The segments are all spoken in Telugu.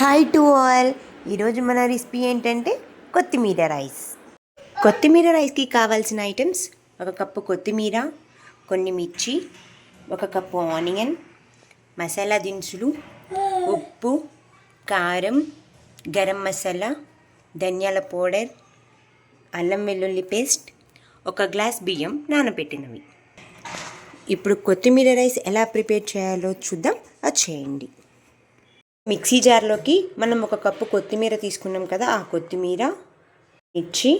హాయ్ టు ఆల్ ఈరోజు మన రెసిపీ ఏంటంటే కొత్తిమీర రైస్. కొత్తిమీర రైస్కి కావాల్సిన ఐటమ్స్ ఒక కప్పు కొత్తిమీర కొన్ని మిర్చి ఒక కప్పు ఆనియన్ మసాలా దినుసులు ఉప్పు కారం గరం మసాలా ధనియాల పౌడర్ అల్లం వెల్లుల్లి పేస్ట్ ఒక గ్లాస్ బియ్యం నానబెట్టినవి. ఇప్పుడు కొత్తిమీర రైస్ ఎలా ప్రిపేర్ చేయాలో చూద్దాం. అది చేయండి. మిక్సీ జార్లోకి మనం ఒక కప్పు కొత్తిమీర తీసుకున్నాం కదా ఆ కొత్తిమీర మిర్చి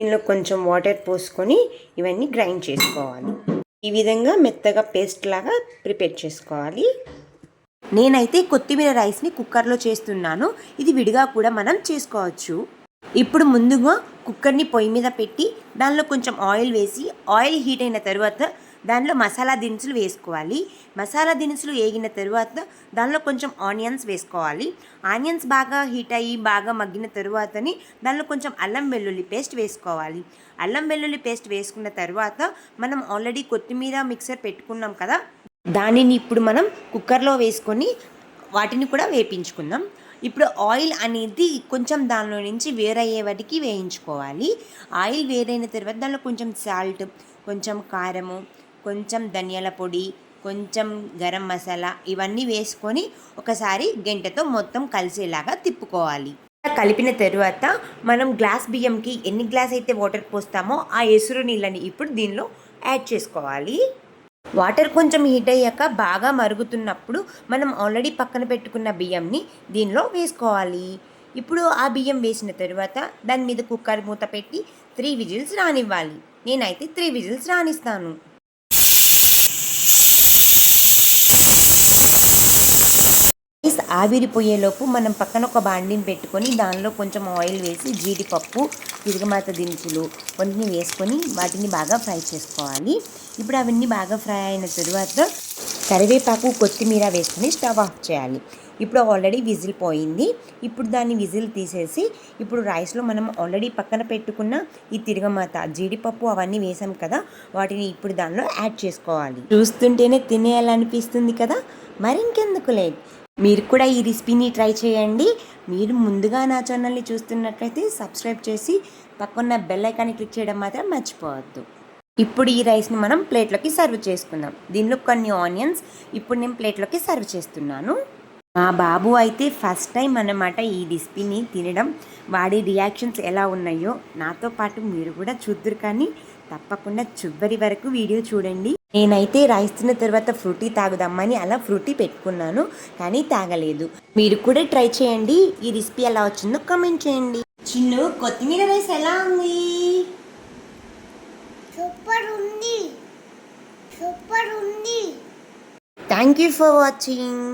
దీనిలో కొంచెం వాటర్ పోసుకొని ఇవన్నీ గ్రైండ్ చేసుకోవాలి. ఈ విధంగా మెత్తగా పేస్ట్ లాగా ప్రిపేర్ చేసుకోవాలి. నేనైతే కొత్తిమీర రైస్ని కుక్కర్లో చేస్తున్నాను. ఇది విడిగా కూడా మనం చేసుకోవచ్చు. ఇప్పుడు ముందుగా కుక్కర్ని పొయ్యి మీద పెట్టి దానిలో కొంచెం ఆయిల్ వేసి ఆయిల్ హీట్ అయిన తర్వాత దానిలో మసాలా దినుసులు వేసుకోవాలి. మసాలా దినుసులు వేగిన తర్వాత దానిలో కొంచెం ఆనియన్స్ వేసుకోవాలి. ఆనియన్స్ బాగా హీట్ అయ్యి బాగా మగ్గిన తరువాతని దానిలో కొంచెం అల్లం వెల్లుల్లి పేస్ట్ వేసుకోవాలి. అల్లం వెల్లుల్లి పేస్ట్ వేసుకున్న తర్వాత మనం ఆల్రెడీ కొత్తిమీర మిక్సర్ పెట్టుకున్నాం కదా దానిని ఇప్పుడు మనం కుక్కర్లో వేసుకొని వాటిని కూడా వేపించుకుందాం. ఇప్పుడు ఆయిల్ అనేది కొంచెం దానిలో నుంచి వేరయ్యే వాటికి వేయించుకోవాలి. ఆయిల్ వేరైన తర్వాత దానిలో కొంచెం సాల్ట్ కొంచెం కారము కొంచెం ధనియాల పొడి కొంచెం గరం మసాలా ఇవన్నీ వేసుకొని ఒకసారి గంటతో మొత్తం కలిసేలాగా తిప్పుకోవాలి. కలిపిన తరువాత మనం గ్లాస్ బియ్యంకి ఎన్ని గ్లాస్ అయితే వాటర్ పోస్తామో ఆ ఎసురు నీళ్ళని ఇప్పుడు దీనిలో యాడ్ చేసుకోవాలి. వాటర్ కొంచెం హీట్ అయ్యాక బాగా మరుగుతున్నప్పుడు మనం ఆల్రెడీ పక్కన పెట్టుకున్న బియ్యంని దీనిలో వేసుకోవాలి. ఇప్పుడు ఆ బియ్యం వేసిన తరువాత దాని మీద కుక్కర్ మూత పెట్టి త్రీ విజిల్స్ రానివ్వాలి. నేనైతే త్రీ విజిల్స్ రానిస్తాను రైస్ ఆవిరిపోయేలోపు మనం పక్కన ఒక బాండిని పెట్టుకొని దానిలో కొంచెం ఆయిల్ వేసి జీడిపప్పు తిరగమాత దినుసులు కొన్ని వేసుకొని వాటిని బాగా ఫ్రై చేసుకోవాలి. ఇప్పుడు అవన్నీ బాగా ఫ్రై అయిన తరువాత కరివేపాకు కొత్తిమీర వేసుకొని స్టవ్ ఆఫ్ చేయాలి. ఇప్పుడు ఆల్రెడీ విజిల్ పోయింది. ఇప్పుడు దాన్ని విజిల్ తీసేసి ఇప్పుడు రైస్లో మనం ఆల్రెడీ పక్కన పెట్టుకున్న ఈ తిరగమాత జీడిపప్పు అవన్నీ వేసాం కదా వాటిని ఇప్పుడు దానిలో యాడ్ చేసుకోవాలి. చూస్తుంటేనే తినేయాలనిపిస్తుంది కదా? మరి ఇంకెందుకు లేట్? మీరు కూడా ఈ రెసిపీని ట్రై చేయండి. మీరు ముందుగా నా ఛానల్ని చూస్తున్నట్లయితే సబ్స్క్రైబ్ చేసి పక్కన్న బెల్ ఐకాన్ని క్లిక్ చేయడం మాత్రం మర్చిపోవద్దు. ఇప్పుడు ఈ రైస్ని మనం ప్లేట్లోకి సర్వ్ చేసుకుందాం. దీనిలో కొన్ని ఆనియన్స్ ఇప్పుడు నేను ప్లేట్లోకి సర్వ్ చేస్తున్నాను. మా బాబు అయితే ఫస్ట్ టైం అన్నమాట ఈ రెసిపీని తినడం. వాడి రియాక్షన్స్ ఎలా ఉన్నాయో నాతో పాటు మీరు కూడా చూద్దరు కానీ తప్పకుండా చివరి వరకు వీడియో చూడండి. నేనైతే రైస్ తిన్న తర్వాత ఫ్రూటీ తాగుదామని అలా ఫ్రూటీ పెట్టుకున్నాను కానీ తాగలేదు. మీరు కూడా ట్రై చేయండి. ఈ రెసిపీ ఎలా వచ్చిందో కామెంట్ చేయండి. చిన్ను కొత్తిమీర రైస్ ఎలా ఉంది? సూపర్ ఉంది. సూపర్ ఉంది. Thank you for watching